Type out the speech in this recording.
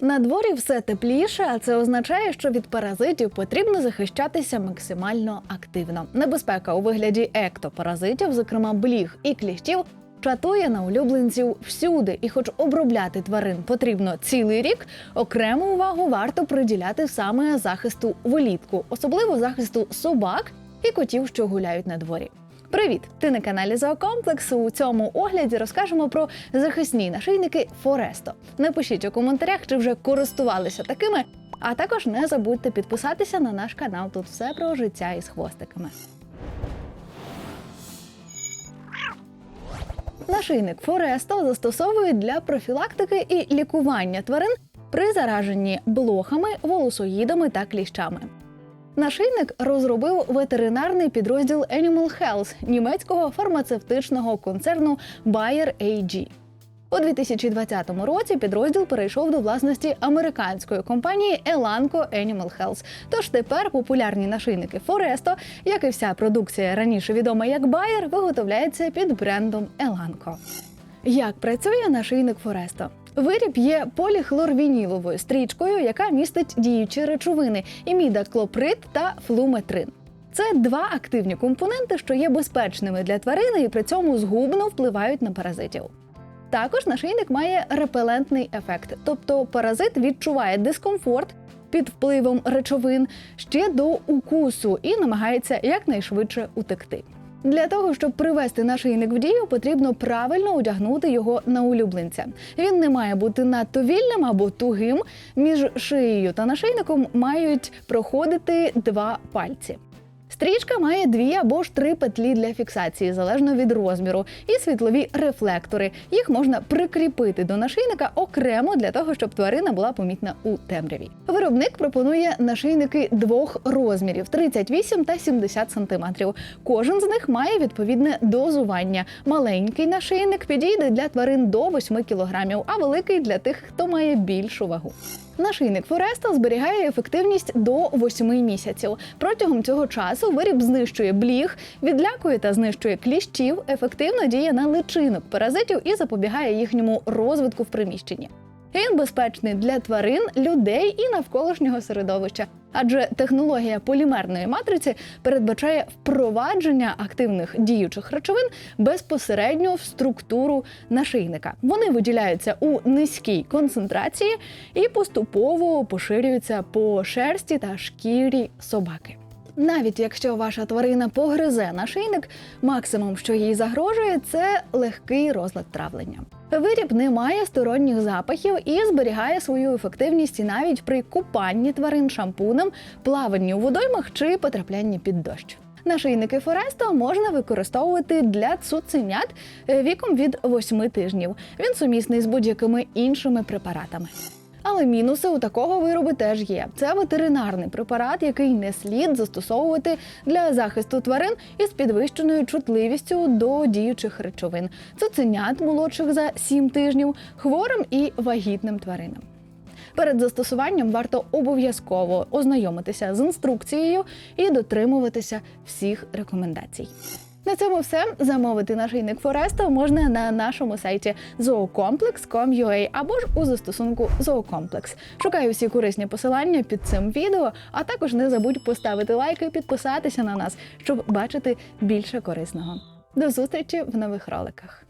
На дворі все тепліше, а це означає, що від паразитів потрібно захищатися максимально активно. Небезпека у вигляді ектопаразитів, зокрема бліг і кліщів, чатує на улюбленців всюди. І, хоч обробляти тварин потрібно цілий рік, окрему увагу варто приділяти саме захисту влітку, особливо захисту собак і котів, що гуляють на дворі. Привіт! Ти на каналі Зоокомплексу. У цьому огляді розкажемо про захисні нашийники Форесто. Напишіть у коментарях, чи вже користувалися такими. А також не забудьте підписатися на наш канал. Тут все про життя із хвостиками. Нашийник Форесто застосовують для профілактики і лікування тварин при зараженні блохами, волосоїдами та кліщами. Нашийник розробив ветеринарний підрозділ Animal Health німецького фармацевтичного концерну Bayer AG. У 2020 році підрозділ перейшов до власності американської компанії Elanco Animal Health. Тож тепер популярні нашийники Foresto, як і вся продукція раніше відома як Bayer, виготовляється під брендом Elanco. Як працює нашийник Форесто? Виріб є поліхлорвініловою стрічкою, яка містить діючі речовини імідаклоприд та флуметрин. Це два активні компоненти, що є безпечними для тварини і при цьому згубно впливають на паразитів. Також нашийник має репелентний ефект, тобто паразит відчуває дискомфорт під впливом речовин ще до укусу і намагається якнайшвидше утекти. Для того, щоб привести нашийник в дію, потрібно правильно одягнути його на улюбленця. Він не має бути надто вільним або тугим. Між шиєю та нашийником мають проходити два пальці. Стрічка має дві або ж три петлі для фіксації, залежно від розміру, і світлові рефлектори. Їх можна прикріпити до нашийника окремо для того, щоб тварина була помітна у темряві. Виробник пропонує нашийники двох розмірів 38 та 70 см. Кожен з них має відповідне дозування. Маленький нашийник підійде для тварин до 8 кг, а великий для тих, хто має більшу вагу. Нашийник Фореста зберігає ефективність до 8 місяців. Протягом цього часу виріб знищує бліг, відлякує та знищує кліщів, ефективно діє на личинок паразитів і запобігає їхньому розвитку в приміщенні. Він безпечний для тварин, людей і навколишнього середовища, адже технологія полімерної матриці передбачає впровадження активних діючих речовин безпосередньо в структуру нашийника. Вони виділяються у низькій концентрації і поступово поширюються по шерсті та шкірі собаки. Навіть якщо ваша тварина погризе нашийник, максимум, що їй загрожує, це легкий розлад травлення. Виріб не має сторонніх запахів і зберігає свою ефективність навіть при купанні тварин шампунем, плаванні у водоймах чи потраплянні під дощ. Нашийники Форесто можна використовувати для цуценят е, віком від 8 тижнів. Він сумісний з будь-якими іншими препаратами. Але мінуси у такого виробу теж є. Це ветеринарний препарат, який не слід застосовувати для захисту тварин із підвищеною чутливістю до діючих речовин, цуценят молодших за 7 тижнів, хворим і вагітним тваринам. Перед застосуванням варто обов'язково ознайомитися з інструкцією і дотримуватися всіх рекомендацій. На цьому все. Замовити нашийник Фореста можна на нашому сайті zoocomplex.com.ua або ж у застосунку Zoocomplex. Шукаю всі корисні посилання під цим відео, а також не забудь поставити лайк і підписатися на нас, щоб бачити більше корисного. До зустрічі в нових роликах.